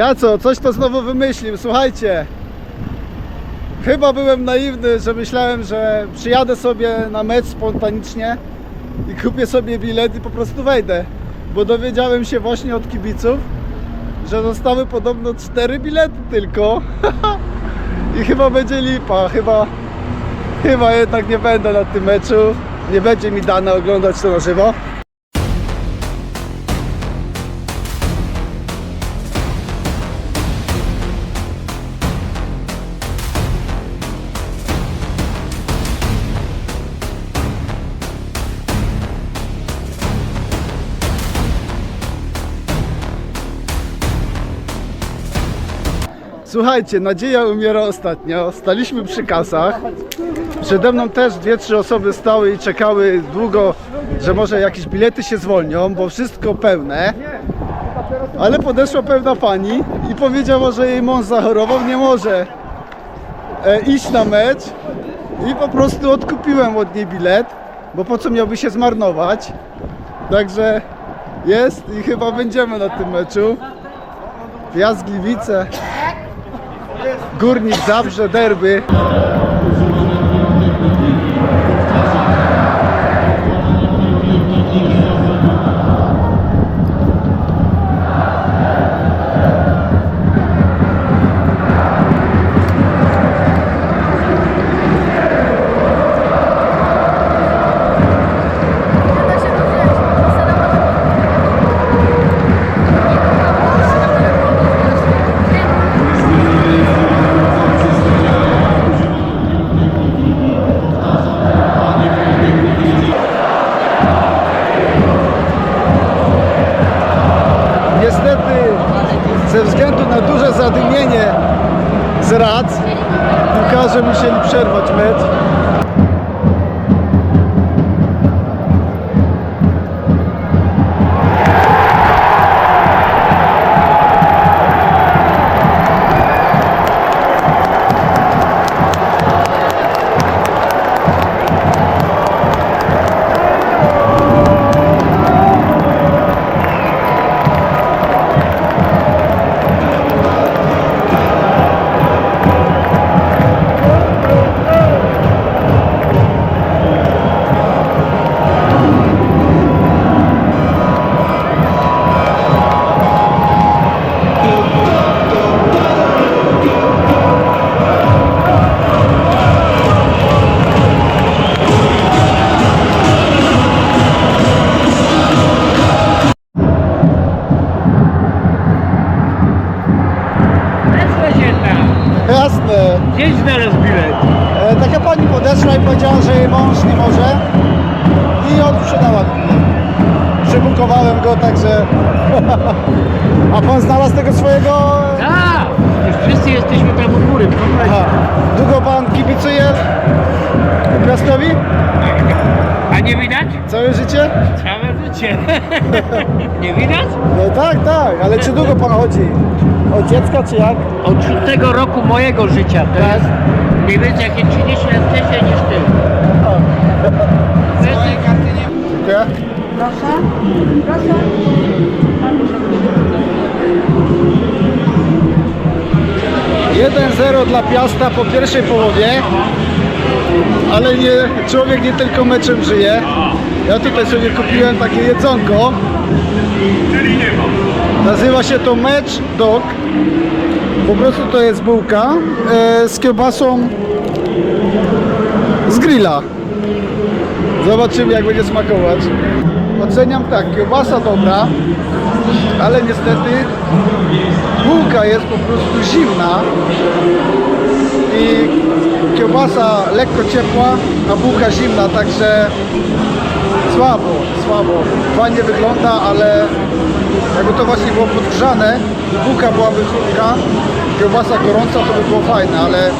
Ja co, coś to znowu wymyślił, słuchajcie. Chyba byłem naiwny, że myślałem, że przyjadę sobie na mecz spontanicznie i kupię sobie bilet i po prostu wejdę. Bo dowiedziałem się właśnie od kibiców, że zostały podobno cztery bilety tylko. I chyba będzie lipa, chyba, chyba jednak nie będę na tym meczu. Nie będzie mi dane oglądać to na żywo. Słuchajcie, nadzieja umiera ostatnio. Staliśmy przy kasach. Przede mną też dwie, trzy osoby stały i czekały długo, że może jakieś bilety się zwolnią, bo wszystko pełne. Ale podeszła pewna pani i powiedziała, że jej mąż zachorował, nie może e, iść na mecz. I po prostu odkupiłem od niej bilet, bo po co miałby się zmarnować. Także jest i chyba będziemy na tym meczu. Piast Gliwice. Górnik Zabrze, derby. Piłkarze musieli przerwać mecz. Się tam. Jasne. Gdzieś znalazł bilet. E, taka pani podeszła i powiedziała, że jej mąż nie może i odsprzedała mi bilet. Przybukowałem go, także... A pan znalazł tego swojego... Tak! Już wszyscy jesteśmy tam u góry. Aha. Długo pan kibicuje Piastowi? A nie widać? Całe życie? Całe życie. nie widać? No tak, tak, ale czy długo pan chodzi? Od dziecka czy jak? Od szóstego roku mojego życia. To Tak. jest mniej więcej jakieś 30 lat wcześniej niż ty. Dziękuję. Proszę. Proszę. 1-0 dla Piasta po pierwszej połowie, ale nie, człowiek nie tylko meczem żyje. Ja tutaj sobie kupiłem takie jedzonko. Nazywa się to Match Dog. Po prostu to jest bułka e, z kiełbasą z grilla. Zobaczymy jak będzie smakować. Oceniam tak, kiełbasa dobra, ale niestety bułka jest po prostu zimna i kiełbasa lekko ciepła, a bułka zimna, także słabo, słabo. Fajnie wygląda, ale jakby to właśnie było podgrzane, bułka byłaby chłodka, kiełbasa gorąca, to by było fajne, ale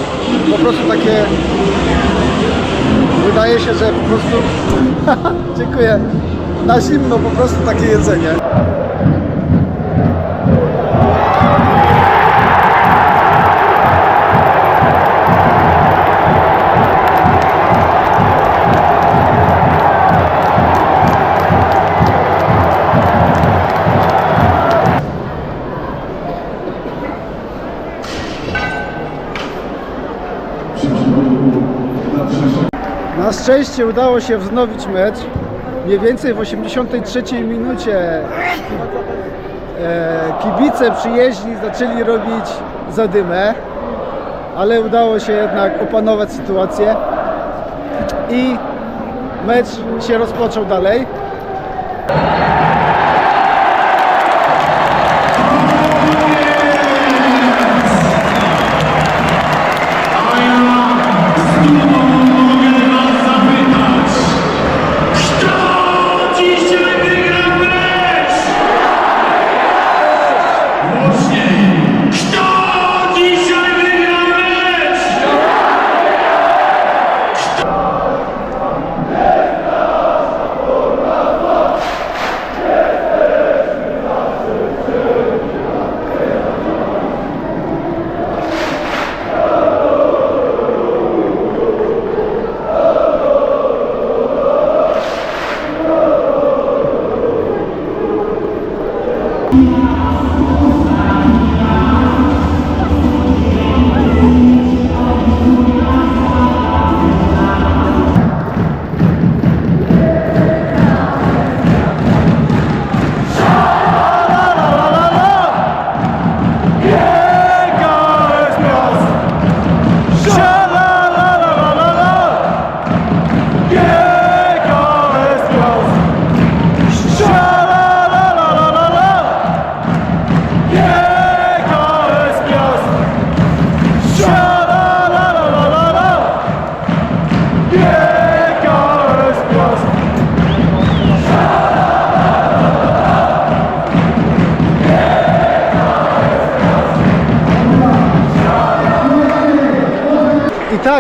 po prostu takie wydaje się, że po prostu dziękuję na zimno po prostu takie jedzenie. Szczęście udało się wznowić mecz. Mniej więcej w 83 minucie e, kibice przyjeździ zaczęli robić zadymę, ale udało się jednak opanować sytuację i mecz się rozpoczął dalej.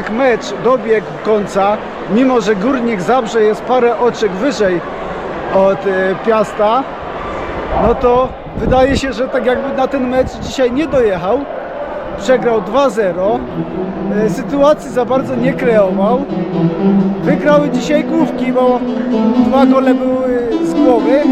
Tak mecz dobiegł końca, mimo że Górnik Zabrze jest parę oczek wyżej od e, Piasta, no to wydaje się, że tak jakby na ten mecz dzisiaj nie dojechał. Przegrał 2-0, e, sytuacji za bardzo nie kreował. Wygrały dzisiaj główki, bo dwa gole były z głowy,